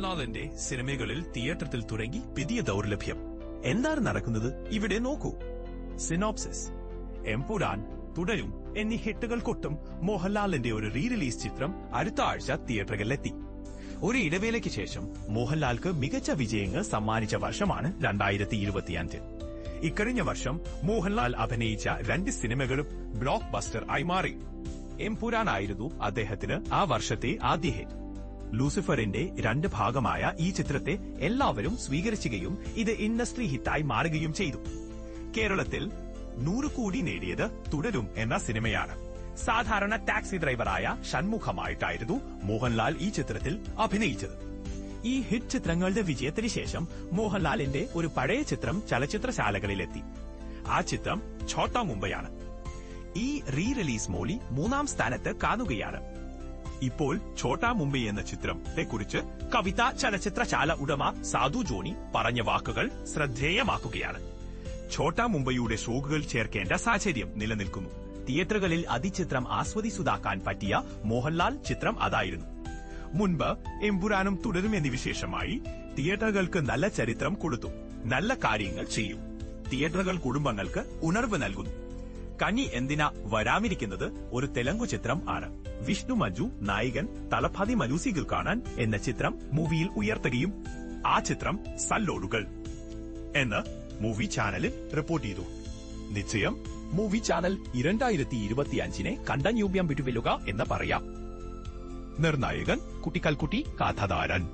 മോഹൻലാലിന്റെ സിനിമകളിൽ തിയേറ്ററിൽ തുടങ്ങി പുതിയ ദൗർലഭ്യം. എന്താണ് നടക്കുന്നത്? ഇവിടെ നോക്കൂ. സിനോപ്സിസ്. എംപുരാൻ തുടരും എന്നീ ഹിട്ടുകൾക്കൊട്ടും മോഹൻലാലിന്റെ ഒരു റീ റിലീസ് ചിത്രം അടുത്ത ആഴ്ച തിയേറ്ററുകളിലെത്തി. ഒരു ഇടവേളയ്ക്ക് ശേഷം മോഹൻലാൽക്ക് മികച്ച വിജയങ്ങൾ സമ്മാനിച്ച വർഷമാണ് രണ്ടായിരത്തി ഇരുപത്തിയഞ്ച് ഇക്കഴിഞ്ഞ വർഷം മോഹൻലാൽ അഭിനയിച്ച രണ്ട് സിനിമകളും ബ്ലോക്ക് ബസ്റ്റർ ആയി മാറി. എംപുരാൻ ആയിരുന്നു അദ്ദേഹത്തിന് ആ വർഷത്തെ ആദ്യ ഹിറ്റ്. ലൂസിഫറിന്റെ രണ്ട് ഭാഗമായ ഈ ചിത്രത്തെ എല്ലാവരും സ്വീകരിക്കുകയും ഇത് ഇൻഡസ്ട്രി ഹിറ്റായി മാറുകയും ചെയ്തു. കേരളത്തിൽ നൂറ് കോടി നേടിയത് തുടരും എന്ന സിനിമയാണ്. സാധാരണ ടാക്സി ഡ്രൈവറായ ഷൺമുഖമായിട്ടായിരുന്നു മോഹൻലാൽ ഈ ചിത്രത്തിൽ അഭിനയിച്ചത്. ഈ ഹിറ്റ് ചിത്രങ്ങളുടെ വിജയത്തിന് ശേഷം മോഹൻലാലിന്റെ ഒരു പഴയ ചിത്രം ചലച്ചിത്രശാലകളിലെത്തി. ആ ചിത്രം ഛോട്ടാ മുംബൈയാണ്. ഈ റീ റിലീസ് മോളി മൂന്നാം സ്ഥാനത്ത് കാണുകയാണ്. ഇപ്പോൾ ഛോട്ടാ മുംബൈ എന്ന ചിത്രത്തെ കുറിച്ച് കവിത ചലച്ചിത്രശാല ഉടമ സാധു ജോണി പറഞ്ഞ വാക്കുകൾ ശ്രദ്ധേയമാക്കുകയാണ്. ഛോട്ടാ മുംബൈയുടെ ഷോകുകൾ ചേർക്കേണ്ട സാഹചര്യം നിലനിൽക്കുന്നു. തിയേറ്ററുകളിൽ അതിചിത്രം ആസ്വദിച്ചുതാക്കാൻ പറ്റിയ മോഹൻലാൽ ചിത്രം അതായിരുന്നു. മുൻപ് എമ്പുരാനും തുടരും വിശേഷമായി തിയേറ്ററുകൾക്ക് നല്ല ചരിത്രം കൊടുത്തു. നല്ല കാര്യങ്ങൾ ചെയ്യും. തിയേറ്ററുകൾ കുടുംബങ്ങൾക്ക് ഉണർവ് നൽകുന്നു. കനി എന്തിനാ വരാമിരിക്കുന്നത് ഒരു തെലുങ്കു ചിത്രം ആണ്. വിഷ്ണു മഞ്ജു നായകൻ തലഭാതി മലൂസികൾ കാണാൻ എന്ന ചിത്രം മൂവിയിൽ ഉയർത്തുകയും ആ ചിത്രം സല്ലോടുകൾ എന്ന് മൂവി ചാനലിൽ റിപ്പോർട്ട് ചെയ്തു. നിശ്ചയം മൂവി ചാനൽ ഇരണ്ടായിരത്തി ഇരുപത്തിയഞ്ചിനെ കണ്ടന്യൂബ്യം വിട്ടുവെല്ലുക എന്ന് പറയാം. നിർണായകൻ കുട്ടിക്കൽക്കുട്ടി കഥാധാരൻ